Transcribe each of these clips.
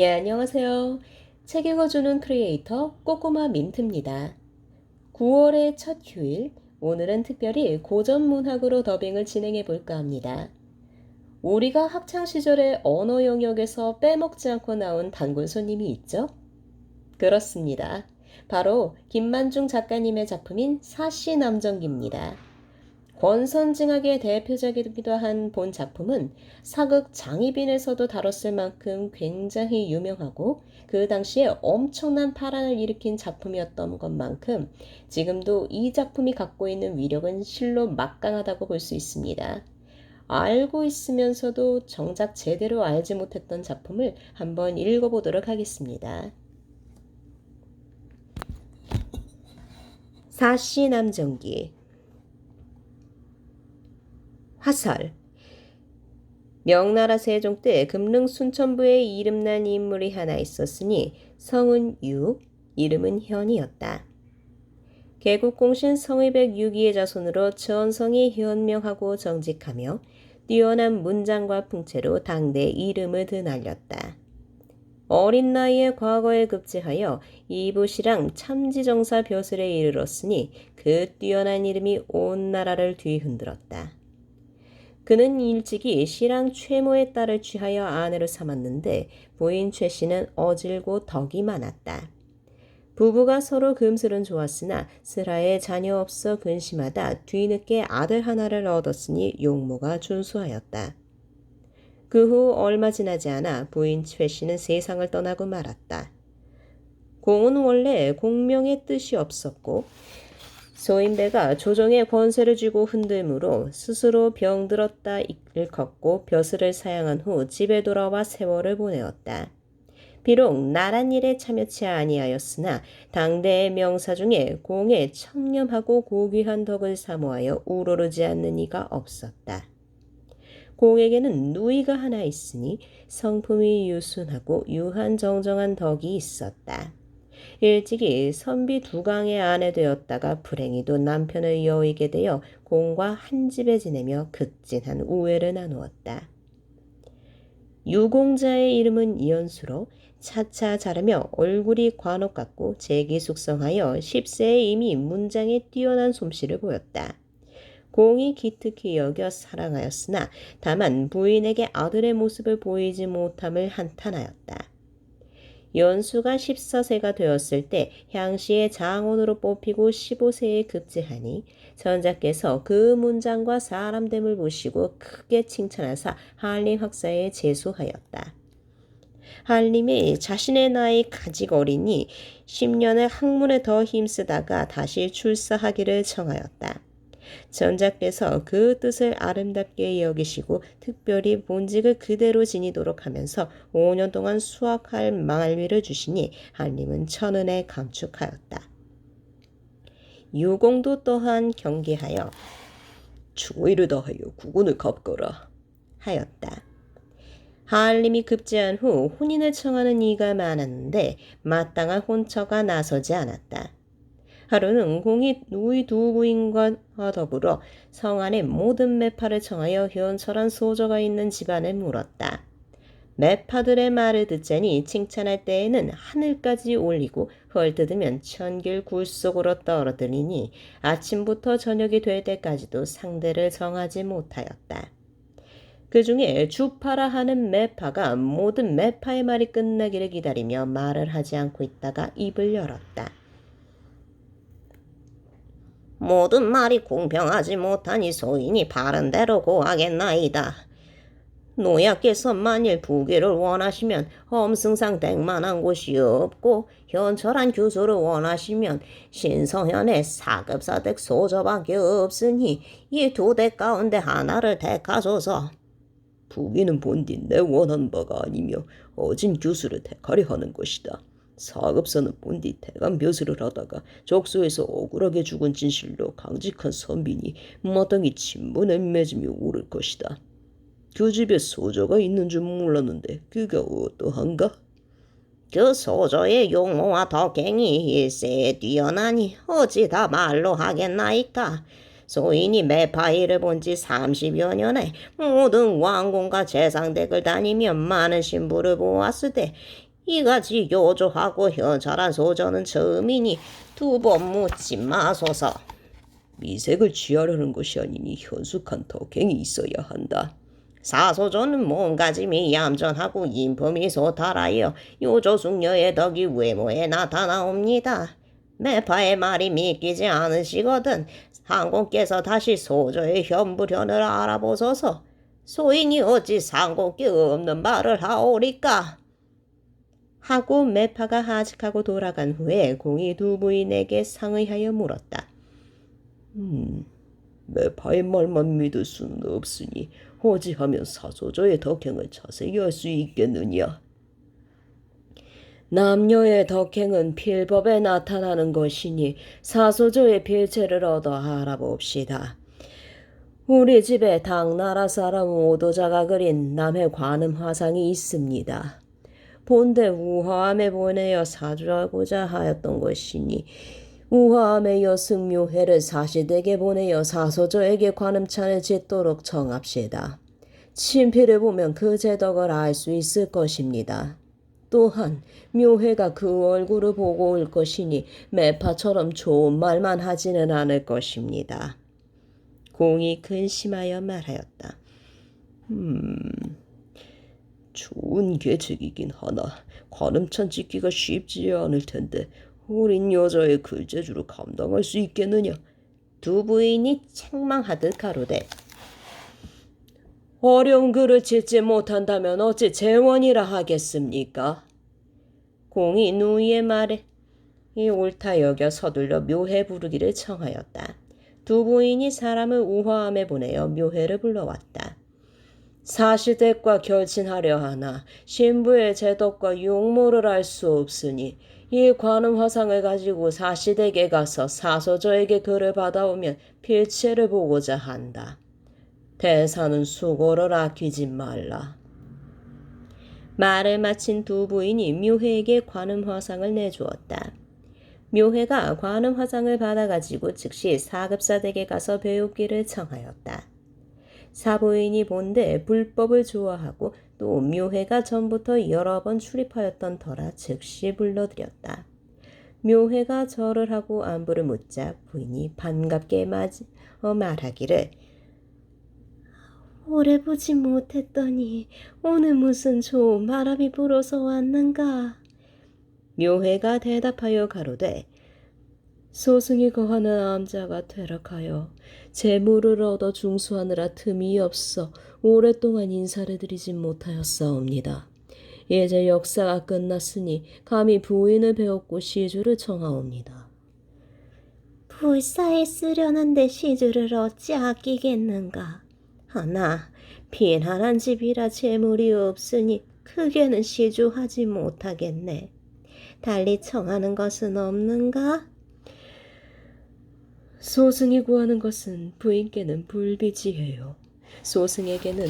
예, 안녕하세요. 책 읽어주는 크리에이터 꼬꼬마 민트입니다. 9월의 첫 휴일, 오늘은 특별히 고전 문학으로 더빙을 진행해 볼까 합니다. 우리가 학창 시절에 언어 영역에서 빼먹지 않고 나온 단골 손님이 있죠? 그렇습니다. 바로 김만중 작가님의 작품인 사시 남정기입니다. 권선징악의 대표작이기도 한 본 작품은 사극 장희빈에서도 다뤘을 만큼 굉장히 유명하고 그 당시에 엄청난 파란을 일으킨 작품이었던 것만큼 지금도 이 작품이 갖고 있는 위력은 실로 막강하다고 볼 수 있습니다. 알고 있으면서도 정작 제대로 알지 못했던 작품을 한번 읽어보도록 하겠습니다. 사시 남정기 화설 명나라 세종 때 금릉 순천부에 이름난 인물이 하나 있었으니 성은 유, 이름은 현이었다. 개국공신 성의백 유기의 자손으로 전성이 현명하고 정직하며 뛰어난 문장과 풍채로 당대 이름을 드날렸다. 어린 나이에 과거에 급제하여 이부시랑 참지정사 벼슬에 이르렀으니 그 뛰어난 이름이 온 나라를 뒤흔들었다. 그는 일찍이 시랑 최모의 딸을 취하여 아내로 삼았는데 부인 최 씨는 어질고 덕이 많았다. 부부가 서로 금슬은 좋았으나 슬하에 자녀 없어 근심하다 뒤늦게 아들 하나를 얻었으니 용모가 준수하였다. 그 후 얼마 지나지 않아 부인 최 씨는 세상을 떠나고 말았다. 공은 원래 공명의 뜻이 없었고 소인배가 조정의 권세를 쥐고 흔들므로 스스로 병들었다 일컫고 벼슬을 사양한 후 집에 돌아와 세월을 보내었다. 비록 나란 일에 참여치 아니하였으나 당대의 명사 중에 공에 청렴하고 고귀한 덕을 사모하여 우러르지 않는 이가 없었다. 공에게는 누이가 하나 있으니 성품이 유순하고 유한 정정한 덕이 있었다. 일찍이 선비 두강의 아내 되었다가 불행히도 남편을 여의게 되어 공과 한 집에 지내며 극진한 우애를 나누었다. 유공자의 이름은 이연수로 차차 자라며 얼굴이 관옥 같고 재기 숙성하여 10세에 이미 문장에 뛰어난 솜씨를 보였다. 공이 기특히 여겨 사랑하였으나 다만 부인에게 아들의 모습을 보이지 못함을 한탄하였다. 연수가 14세가 되었을 때 향시의 장원으로 뽑히고 15세에 급제하니 전자께서 그 문장과 사람됨을 보시고 크게 칭찬하사 한림 학사에 제수하였다. 한림이 자신의 나이 가직 어리니 10년을 학문에 더 힘쓰다가 다시 출사하기를 청하였다. 전자께서 그 뜻을 아름답게 여기시고 특별히 본직을 그대로 지니도록 하면서 5년 동안 수학할 말위를 주시니 한림은 천은에 감축하였다. 유공도 또한 경계하여 추위를 더하여 국군을 갚거라 하였다. 한림이 급제한 후 혼인을 청하는 이가 많았는데 마땅한 혼처가 나서지 않았다. 하루는 공이 누이 두 부인과 더불어 성 안의 모든 매파를 청하여 현철한 소저가 있는 집안을 물었다. 매파들의 말을 듣자니 칭찬할 때에는 하늘까지 올리고 헐뜯으면 천길 굴속으로 떨어뜨리니 아침부터 저녁이 될 때까지도 상대를 정하지 못하였다. 그 중에 주파라 하는 매파가 모든 매파의 말이 끝나기를 기다리며 말을 하지 않고 있다가 입을 열었다. 모든 말이 공평하지 못하니 소인이 바른 대로 고하겠나이다. 노약께서 만일 부귀를 원하시면 험승상 댁만한 곳이 없고 현철한 교수를 원하시면 신성현의 사급사댁 소저밖에 없으니 이두댁 가운데 하나를 택하소서. 부귀는 본디 내 원한 바가 아니며 어진 교수를 택하려 하는 것이다. 사급사는 본디 대감 벼슬을 하다가 적소에서 억울하게 죽은 진실로 강직한 선빈이 마땅히 친분을 맺으며 오를 것이다. 그 집에 소저가 있는 줄 몰랐는데 그가 어떠한가? 그 소저의 용모와 덕행이 일세에 뛰어나니 어찌 다 말로 하겠나이까. 소인이 매파일을 본지 30여 년에 모든 왕궁과 재상댁을 다니며 많은 신부를 보았을 때 이같이 요조하고 현찰한 소저는 처음이니 두 번 묻지 마소서. 미색을 취하려는 것이 아니니 현숙한 덕행이 있어야 한다. 사소조는 몸가짐이 얌전하고 인품이 소탈하여 요조 숙녀의 덕이 외모에 나타나옵니다. 매파의 말이 믿기지 않으시거든 상공께서 다시 소조의 현부련을 알아보소서. 소인이 어찌 상공께 없는 말을 하오리까? 하고 매파가 하직하고 돌아간 후에 공이 두 부인에게 상의하여 물었다. 음, 매파의 말만 믿을 수는 없으니 호지하면 사소조의 덕행을 자세히 할 수 있겠느냐? 남녀의 덕행은 필법에 나타나는 것이니 사소조의 필체를 얻어 알아봅시다. 우리 집에 당나라 사람 오도자가 그린 남의 관음 화상이 있습니다. 본데 우화함에 보내어 사주하고자 하였던 것이니 우화함의 여승 묘회를 사시댁에 보내어 사소조에게 관음찬을 짓도록 정합시다. 친필을 보면 그 제덕을 알 수 있을 것입니다. 또한 묘회가 그 얼굴을 보고 올 것이니 매파처럼 좋은 말만 하지는 않을 것입니다. 공이 근심하여 말하였다. 음, 좋은 계책이긴 하나 관음찬 짓기가 쉽지 않을 텐데 어린 여자의 글재주를 감당할 수 있겠느냐? 두 부인이 책망하듯 가로되 어려운 글을 짓지 못한다면 어찌 재원이라 하겠습니까? 공이 누이의 말에 이 옳다 여겨 서둘러 묘해 부르기를 청하였다. 두 부인이 사람을 우화함에 보내어 묘해를 불러왔다. 사시댁과 결친하려 하나 신부의 제덕과 용모를 알 수 없으니 이 관음 화상을 가지고 사시댁에 가서 사소저에게 글을 받아오면 필체를 보고자 한다. 대사는 수고를 아끼지 말라. 말을 마친 두 부인이 묘해에게 관음 화상을 내주었다. 묘해가 관음 화상을 받아가지고 즉시 사급사댁에 가서 배우기를 청하였다. 사부인이 본데 불법을 좋아하고 또 묘해가 전부터 여러 번 출입하였던 터라 즉시 불러들였다. 묘해가 절을 하고 안부를 묻자 부인이 반갑게 맞, 어, 말하기를 오래 보지 못했더니 오늘 무슨 좋은 바람이 불어서 왔는가? 묘해가 대답하여 가로되 소승이 거하는 암자가 퇴락하여 재물을 얻어 중수하느라 틈이 없어 오랫동안 인사를 드리진 못하였사옵니다. 이제 역사가 끝났으니 감히 부인을 배웠고 시주를 청하옵니다. 불사에 쓰려는데 시주를 어찌 아끼겠는가? 하나 빈한한 집이라 재물이 없으니 크게는 시주하지 못하겠네. 달리 청하는 것은 없는가? 소승이 구하는 것은 부인께는 불비지해요. 소승에게는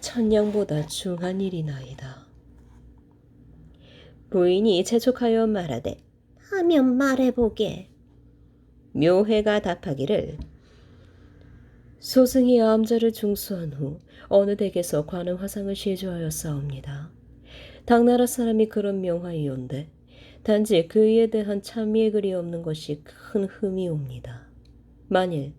천냥보다 중한 일이나이다. 부인이 재촉하여 말하되 하면 말해보게. 묘해가 답하기를 소승이 암자를 중수한 후 어느 댁에서 관음 화상을 시주하였사옵니다. 당나라 사람이 그런 명하이온데 단지 그에 대한 참미의 글이 없는 것이 큰 흠이 옵니다. 만일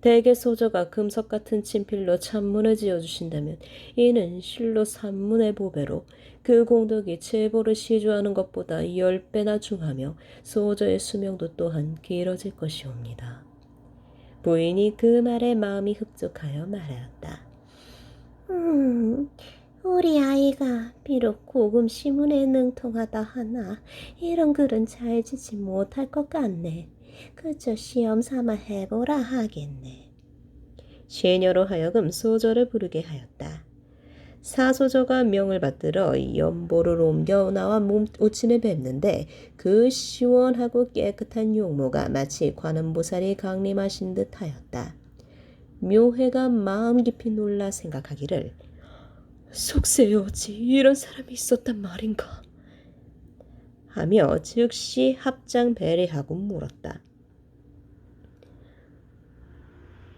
대개 소저가 금석 같은 친필로 찬문을 지어주신다면 이는 실로 산문의 보배로 그 공덕이 제보를 시주하는 것보다 열 배나 중하며 소저의 수명도 또한 길어질 것이옵니다. 부인이 그 말에 마음이 흡족하여 말하였다. 음, 우리 아이가 비록 고금 시문에 능통하다 하나 이런 글은 잘 지지 못할 것 같네. 그저 시험 삼아 해보라 하겠네. 시녀로 하여금 소조를 부르게 하였다. 사소조가 명을 받들어 연보를 옮겨 나와 몸 오친을 뵙는데 그 시원하고 깨끗한 용모가 마치 관음보살이 강림하신 듯 하였다. 묘해가 마음 깊이 놀라 생각하기를 어찌 이런 사람이 있었단 말인가 하며 즉시 합장 배례하고 물었다.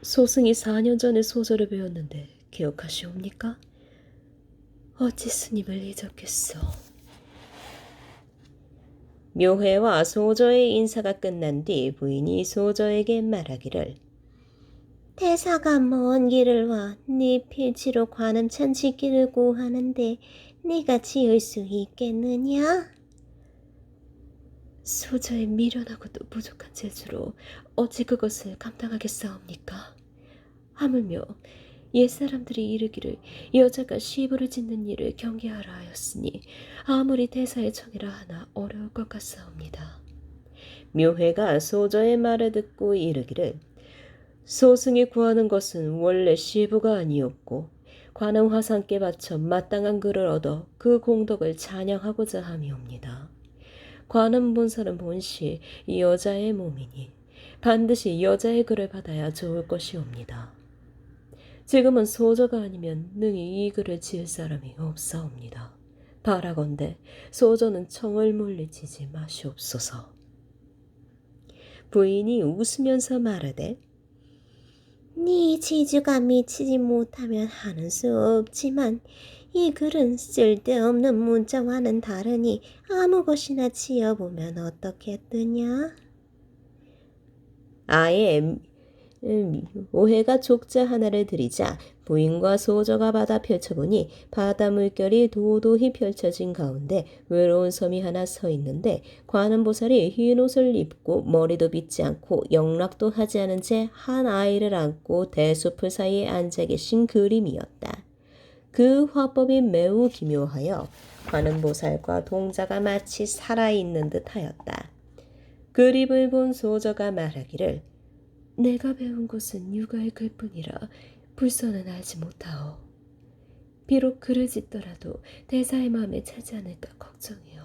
소승이 4년 전에 소설을 배웠는데 기억하시옵니까? 어찌 스님을 잊었겠소. 묘회와 소저의 인사가 끝난 뒤 부인이 소저에게 말하기를 대사가 먼 길을 와네 필치로 관음찬 짓기를 구하는데 네가 지을 수 있겠느냐? 소저의 미련하고도 부족한 재주로 어찌 그것을 감당하겠사옵니까? 하물며 옛사람들이 이르기를 여자가 시부를 짓는 일을 경계하라 하였으니 아무리 대사의 청이라 하나 어려울 것 같사옵니다. 묘회가 소저의 말을 듣고 이르기를 소승이 구하는 것은 원래 시부가 아니었고 관음 화상께 바쳐 마땅한 글을 얻어 그 공덕을 찬양하고자 함이옵니다. 관음 본사는 본시 이 여자의 몸이니 반드시 여자의 글을 받아야 좋을 것이옵니다. 지금은 소저가 아니면 능히 이 글을 지을 사람이 없사옵니다. 바라건대 소저는 청을 물리치지 마시옵소서. 부인이 웃으면서 말하되 네 지주가 미치지 못하면 하는 수 없지만 이 글은 쓸데없는 문자와는 다르니 아무 것이나 지어보면 어떻겠느냐? 아예 음, 오해가 족자 하나를 들이자 부인과 소저가 바다 펼쳐보니 바다 물결이 도도히 펼쳐진 가운데 외로운 섬이 하나 서 있는데 관음보살이 흰 옷을 입고 머리도 빗지 않고 영락도 하지 않은 채 한 아이를 안고 대숲을 사이에 앉아 계신 그림이었다. 그 화법이 매우 기묘하여 관음보살과 동자가 마치 살아있는 듯하였다. 그림을 본 소저가 말하기를 내가 배운 것은 육아의 글뿐이라 불서는 알지 못하오. 비록 글을 짓더라도 대사의 마음에 차지 않을까 걱정이오.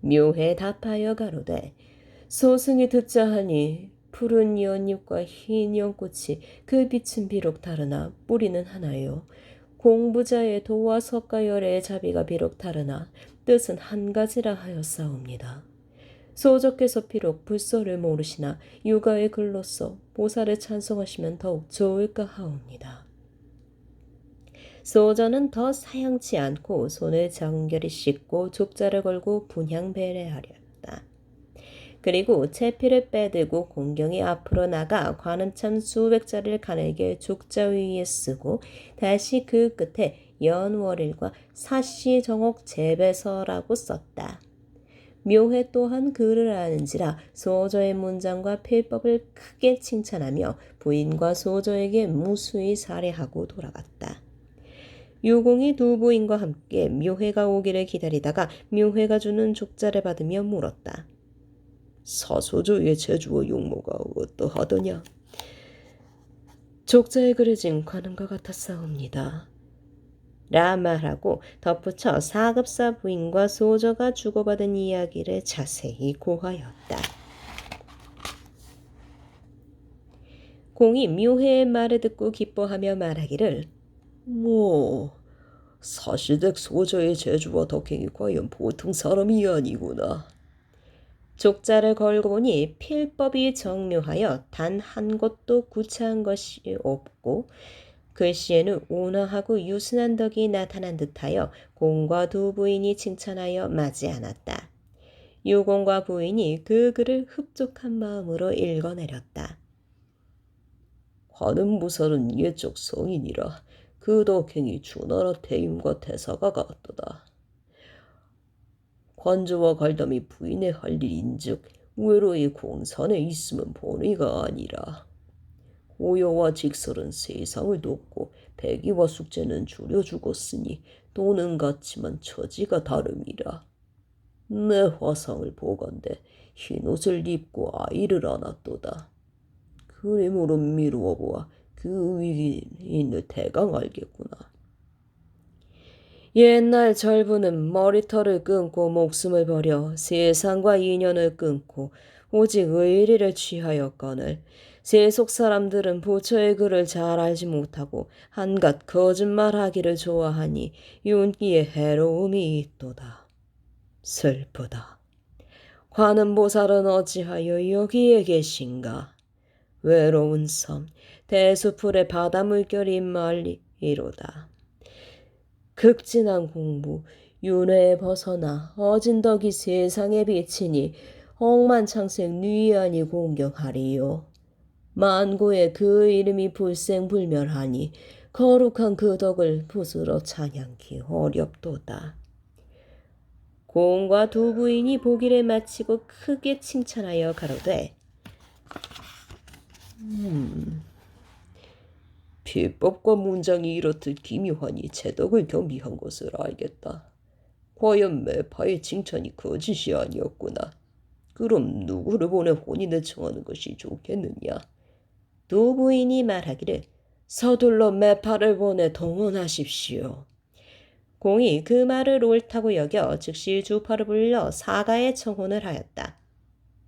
묘해 답하여 가로되 소승이 듣자 하니 푸른 연잎과 흰 연꽃이 그 빛은 비록 다르나 뿌리는 하나요. 공부자의 도와 석가열의 자비가 비록 다르나 뜻은 한 가지라 하였사옵니다. 소적께서 비록 불서를 모르시나 육아의 글로써 보살을 찬송하시면 더욱 좋을까 하옵니다. 소저는 더 사양치 않고 손을 정결히 씻고 족자를 걸고 분향 배례하렸다. 그리고 채피를 빼들고 공경이 앞으로 나가 관음참 수백 자리를 가늘게 족자 위에 쓰고 다시 그 끝에 연월일과 사시정옥 재배서라고 썼다. 묘회 또한 글을 아는지라 소저의 문장과 필법을 크게 칭찬하며 부인과 소저에게 무수히 살해하고 돌아갔다. 유공이 두 부인과 함께 묘회가 오기를 기다리다가 묘회가 주는 족자를 받으며 물었다. 사소조의 제주와 용모가 어떠하더냐? 족자에 그려진 관음과 같았사옵니다. 라 말하고 덧붙여 사급사 부인과 소저가 주고받은 이야기를 자세히 고하였다. 공이 묘해의 말을 듣고 기뻐하며 말하기를 뭐 사실댁 소저의 제주와 덕행이 과연 보통 사람이 아니구나. 족자를 걸고 보니 필법이 정묘하여 단 한 곳도 구차한 것이 없고 글씨에는 온화하고 유순한 덕이 나타난 듯하여 공과 두 부인이 칭찬하여 맞지 않았다. 유공과 부인이 그 글을 흡족한 마음으로 읽어내렸다. 관음부살은 예적 성인이라 그 덕행이 주나라 대임과 대사가 같도다. 관저와 갈담이 부인의 할 일인즉 외로이 공산에 있으면 본의가 아니라 오여와 직설은 세상을 돕고 배기와 숙제는 줄여 죽었으니 돈은 같지만 처지가 다름이라. 내 화상을 보건대 흰옷을 입고 아이를 안았도다. 그림으로 미루어 보아 그 위기 있는 대강 알겠구나. 옛날 절부는 머리털을 끊고 목숨을 버려 세상과 인연을 끊고 오직 의리를 취하였거늘 세속 사람들은 부처의 글을 잘 알지 못하고 한갓 거짓말하기를 좋아하니 윤기에 해로움이 있도다. 슬프다. 관음보살은 어찌하여 여기에 계신가? 외로운 섬, 대수풀의 바다 물결이 말리이로다. 극진한 공부, 윤회에 벗어나 어진 덕이 세상에 비치니 억만창생 뉘안이 공격하리요. 만고에 그 이름이 불생불멸하니 거룩한 그 덕을 부스러 찬양기 어렵도다. 공과 두 부인이 보기를 마치고 크게 칭찬하여 가로되 음, 비법과 문장이 이렇듯 기묘하니 제덕을 경비한 것을 알겠다. 과연 매파의 칭찬이 거짓이 아니었구나. 그럼 누구를 보내 혼인을 청하는 것이 좋겠느냐? 두 부인이 말하기를 서둘러 매파를 보내 동원하십시오. 공이 그 말을 옳다고 여겨 즉시 주파를 불려 사가에 청혼을 하였다.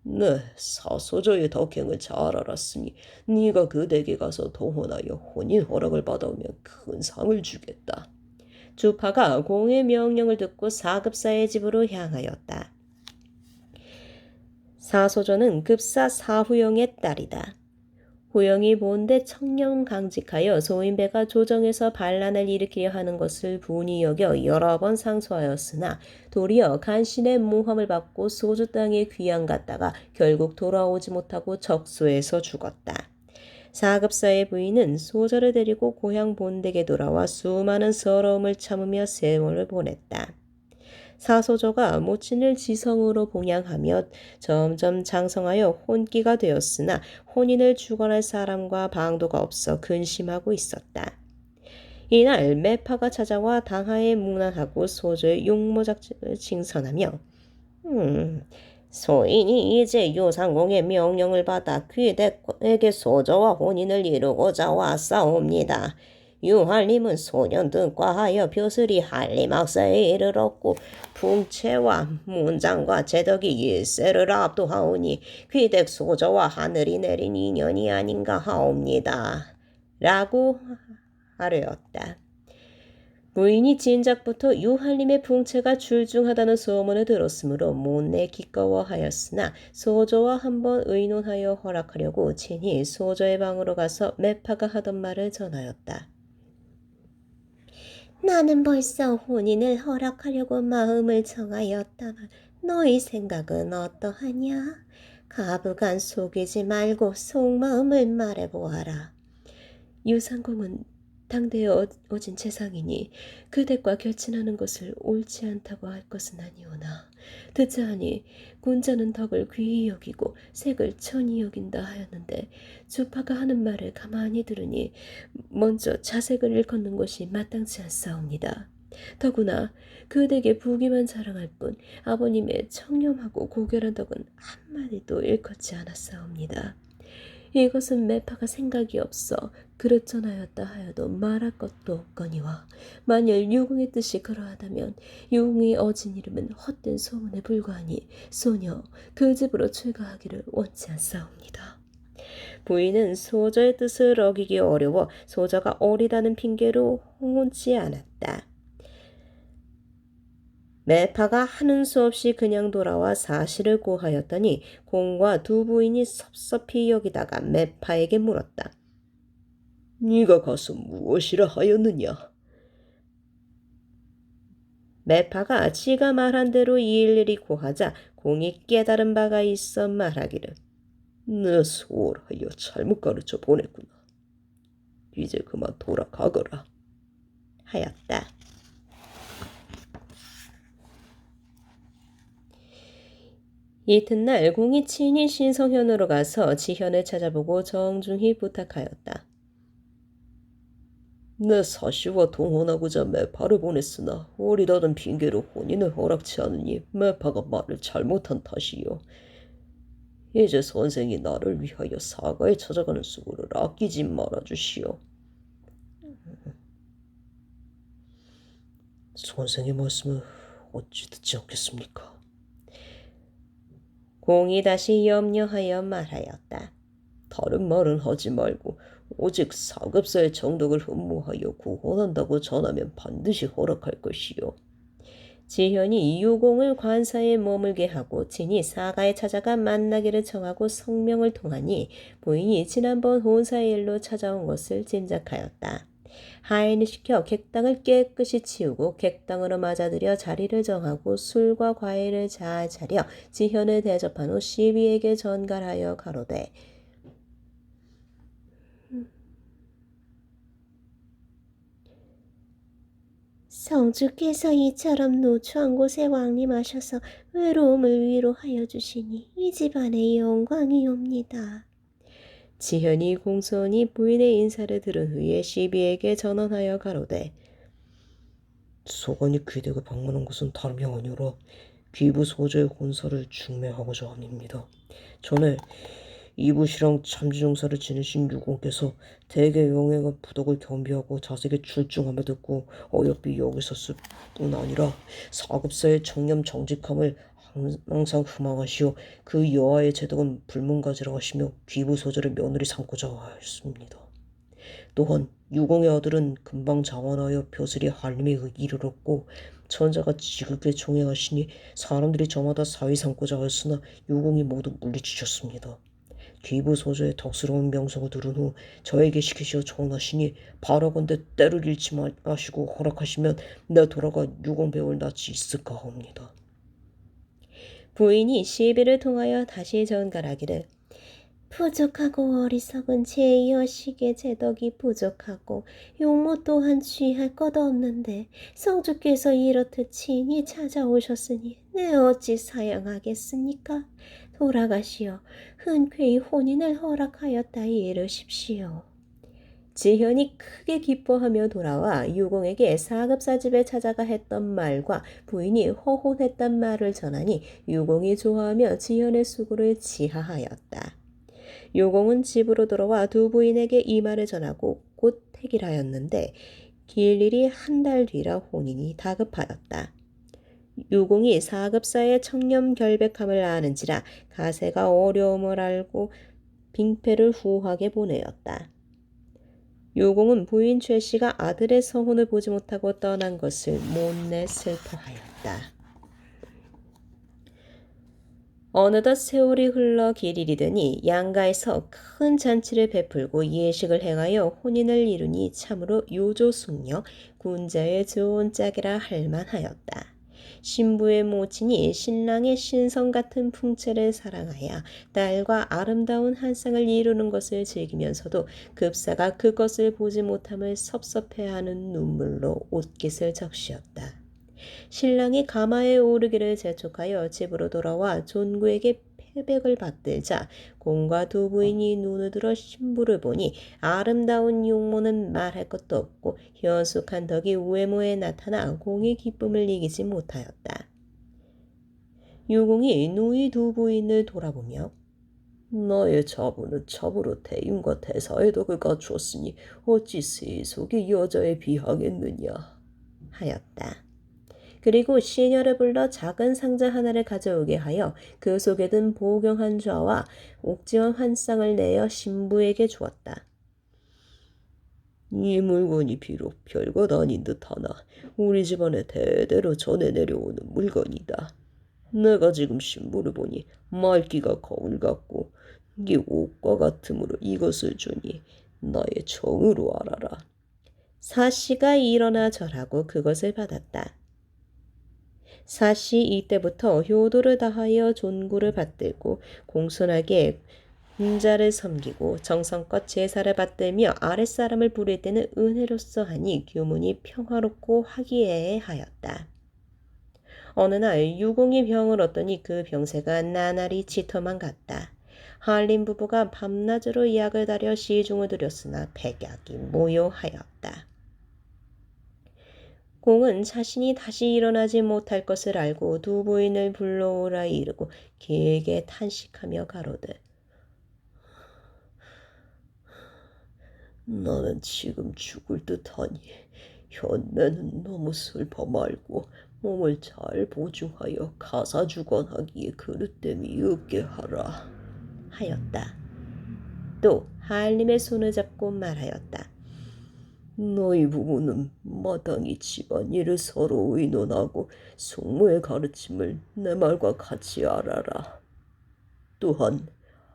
네, 사소저의 덕행을 잘 알았으니 네가 그 댁에 가서 동원하여 혼인 허락을 받아오면 큰 상을 주겠다. 주파가 공의 명령을 듣고 사급사의 집으로 향하였다. 사소조는 급사 사후영의 딸이다. 후영이 본데 청렴 강직하여 소인배가 조정에서 반란을 일으키려 하는 것을 분이 여겨 여러 번 상소하였으나 도리어 간신의 모함을 받고 소주 땅에 귀양 갔다가 결국 돌아오지 못하고 적소에서 죽었다. 사급사의 부인은 소저를 데리고 고향 본댁에 돌아와 수많은 서러움을 참으며 세월을 보냈다. 사소조가 모친을 지성으로 봉양하며 점점 장성하여 혼기가 되었으나 혼인을 주관할 사람과 방도가 없어 근심하고 있었다. 이날 매파가 찾아와 당하에 문안하고 소조의 용모작을 칭선하며 음, 소인이 이제 유상공의 명령을 받아 귀대에게 소조와 혼인을 이루고자 왔사옵니다. 유한림은 소년 등과 하여 벼슬이 한림학사에 이르렀고 풍채와 문장과 제덕이 일세를 압도하오니 귀댁 소저와 하늘이 내린 인연이 아닌가 하옵니다. 라고 하려었다. 부인이 진작부터 유한림의 풍채가 출중하다는 소문을 들었으므로 못내 기꺼워하였으나 소조와 한번 의논하여 허락하려고 친히 소조의 방으로 가서 매파가 하던 말을 전하였다. 나는 벌써 혼인을 허락하려고 마음을 정하였다만 너희 생각은 어떠하냐? 가부간 속이지 말고 속마음을 말해보아라. 유상공은 당대에 어, 어진 재상이니 그대과 결친하는 것을 옳지 않다고 할 것은 아니오나 듣자 하니 군자는 덕을 귀히 여기고 색을 천히 여긴다 하였는데 주파가 하는 말을 가만히 들으니 먼저 자색을 일컫는 것이 마땅치 않사옵니다. 더구나 그대에게 부귀만 자랑할 뿐 아버님의 청렴하고 고결한 덕은 한마디도 일컫지 않았사옵니다. 이것은 매파가 생각이 없어 그릇 전하였다 하여도 말할 것도 없거니와 만일 유궁의 뜻이 그러하다면 유궁의 어진 이름은 헛된 소문에 불과하니 소녀 그 집으로 출가하기를 원치 않사옵니다. 부인은 소저의 뜻을 어기기 어려워 소저가 어리다는 핑계로 혼치 않았다. 매파가 하는 수 없이 그냥 돌아와 사실을 고하였더니 공과 두 부인이 섭섭히 여기다가 매파에게 물었다. 네가 가서 무엇이라 하였느냐? 매파가 지가 말한 대로 일일이 고하자 공이 깨달은 바가 있어 말하기를 내 소홀하여 잘못 가르쳐 보냈구나. 이제 그만 돌아가거라. 하였다. 이튿날 공이 친히 신성현으로 가서 지현을 찾아보고 정중히 부탁하였다. 내 사시와 동혼하고자 매파를 보냈으나 어리다는 핑계로 혼인을 허락치 않으니 매파가 말을 잘못한 탓이요. 이제 선생이 나를 위하여 사가에 찾아가는 수고를 아끼지 말아주시오. 선생의 말씀을 어찌 듣지 않겠습니까? 공이 다시 염려하여 말하였다. 다른 말은 하지 말고 오직 사급사의 정덕을 흠모하여 구원한다고 전하면 반드시 허락할 것이요. 지현이 유공을 관사에 머물게 하고 친히 사가에 찾아가 만나기를 청하고 성명을 통하니 부인이 지난번 혼사의 일로 찾아온 것을 짐작하였다. 하인을 시켜 객당을 깨끗이 치우고 객당으로 맞아들여 자리를 정하고 술과 과일을 잘 차려 지현을 대접한 후 시비에게 전갈하여 가로되 성주께서 이처럼 노초한 곳에 왕림하셔서 외로움을 위로하여 주시니 이 집안의 영광이옵니다. 지현이 공손히 부인의 인사를 들은 후에 시비에게 전언하여 가로되 소관이 귀대가 방문한 것은 다름이 아니라 귀부 소저의 혼사를 중매하고자 함입니다. 전에 이부시랑 참지정사를 지내신 유공께서 대개 영예가 부덕을 겸비하고 자색에 출중함을 듣고 어여삐 여기서 뿐 아니라 사급사의 청렴 정직함을 항상 흠망하시어 그 여아의 제덕은 불문가지라 하시며 귀부 소저를 며느리 삼고자 하였습니다. 또한 유공의 아들은 금방 장원하여 벼슬이 한림에 이르렀고 천자가 지극히 총행하시니 사람들이 저마다 사위 삼고자 하였으나 유공이 모두 물리치셨습니다. 귀부 소저의 덕스러운 명성을 들은 후 저에게 시키시어 청하시니 바라건대 때를 잃지 마시고 허락하시면 내 돌아가 유공 배울 낯이 있을까 합니다. 부인이 시비를 통하여 다시 전갈하기를 부족하고 어리석은 제 여식의 제덕이 부족하고 용모 또한 취할 것 없는데 성주께서 이렇듯 친히 찾아오셨으니 내 어찌 사양하겠습니까? 돌아가시어 흔쾌히 혼인을 허락하였다 이르십시오. 지현이 크게 기뻐하며 돌아와 유공에게 사급사집에 찾아가 했던 말과 부인이 허혼했단 말을 전하니 유공이 좋아하며 지현의 수고를 지하하였다. 유공은 집으로 돌아와 두 부인에게 이 말을 전하고 곧 택일하였는데 길일이 한 달 뒤라 혼인이 다급하였다. 유공이 사급사의 청렴 결백함을 아는지라 가세가 어려움을 알고 빙패를 후하게 보내었다. 유공은 부인 최 씨가 아들의 성혼을 보지 못하고 떠난 것을 못내 슬퍼하였다. 어느덧 세월이 흘러 길이 되니 양가에서 큰 잔치를 베풀고 예식을 행하여 혼인을 이루니 참으로 요조숙녀 군자의 좋은 짝이라 할 만하였다. 신부의 모친이 신랑의 신성 같은 풍채를 사랑하여 딸과 아름다운 한 쌍을 이루는 것을 즐기면서도 급사가 그것을 보지 못함을 섭섭해하는 눈물로 옷깃을 적시었다. 신랑이 가마에 오르기를 재촉하여 집으로 돌아와 존구에게 패백을 받들자 공과 두 부인이 눈을 들어 신부를 보니 아름다운 용모는 말할 것도 없고 현숙한 덕이 외모에 나타나 공의 기쁨을 이기지 못하였다. 유공이 누이 두 부인을 돌아보며 너의 자부는 참으로 대인과 대사의 덕을 갖추었으니 어찌 세속의 여자에 비하겠느냐 하였다. 그리고 시녀를 불러 작은 상자 하나를 가져오게 하여 그 속에 든 보경 한 좌와 옥지원 한 쌍을 내어 신부에게 주었다. 이 물건이 비록 별것 아닌 듯하나 우리 집안에 대대로 전해 내려오는 물건이다. 내가 지금 신부를 보니 말기가 거울 같고 이 옷과 같으므로 이것을 주니 나의 정으로 알아라. 사씨가 일어나 절하고 그것을 받았다. 사씨 이때부터 효도를 다하여 존구를 받들고 공손하게 군자를 섬기고 정성껏 제사를 받들며 아랫사람을 부릴 때는 은혜로써 하니 규문이 평화롭고 화기애애하였다. 어느 날 유공이 병을 얻더니 그 병세가 나날이 짙어만 갔다. 한림 부부가 밤낮으로 약을 다려 시중을 들였으나 백약이 모요하였다. 공은 자신이 다시 일어나지 못할 것을 알고 두 부인을 불러오라 이르고 길게 탄식하며 가로되 나는 지금 죽을 듯하니 현매는 너무 슬퍼 말고 몸을 잘 보충하여 가사주건하기에 그릇됨이 없게 하라. 하였다. 또 한림의 손을 잡고 말하였다. 너희 부부는 마땅히 집안일을 서로 의논하고 숙모의 가르침을 내 말과 같이 알아라. 또한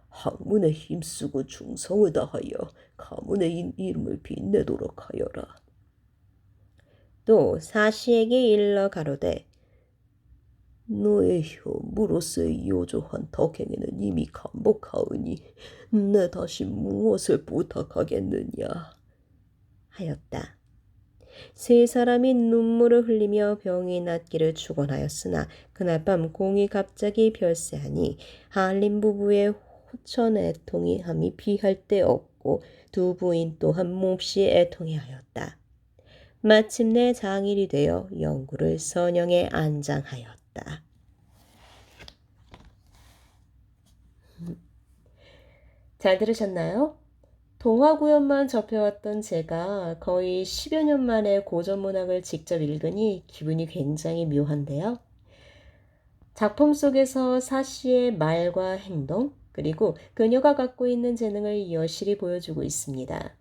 학문에 힘쓰고 충성을 다하여 가문의 인- 이름을 빛내도록 하여라. 또 사시에게 일러 가로되 너의 혐으로서의 요조한 덕행에는 이미 감복하오니 내 다시 무엇을 부탁하겠느냐. 하였다. 세 사람이 눈물을 흘리며 병이 낫기를 축원하였으나 그날 밤 공이 갑자기 별세하니 한림 부부의 호천 애통이 함이 비할 데 없고 두 부인 또한 몹시 애통해 하였다. 마침내 장일이 되어 영구를 선영에 안장하였다. 잘 들으셨나요? 동화 구연만 접해왔던 제가 거의 10여 년 만에 고전 문학을 직접 읽으니 기분이 굉장히 묘한데요. 작품 속에서 사씨의 말과 행동, 그리고 그녀가 갖고 있는 재능을 여실히 보여주고 있습니다.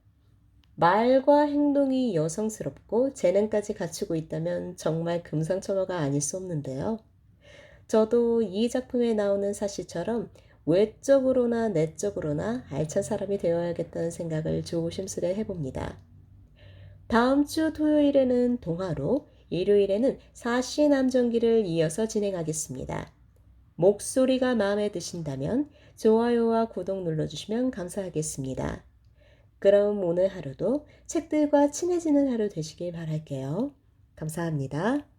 말과 행동이 여성스럽고 재능까지 갖추고 있다면 정말 금상첨화가 아닐 수 없는데요. 저도 이 작품에 나오는 사씨처럼 외적으로나 내적으로나 알찬 사람이 되어야겠다는 생각을 조심스레 해봅니다. 다음 주 토요일에는 동화로, 일요일에는 사시 남정기를 이어서 진행하겠습니다. 목소리가 마음에 드신다면 좋아요와 구독 눌러주시면 감사하겠습니다. 그럼 오늘 하루도 책들과 친해지는 하루 되시길 바랄게요. 감사합니다.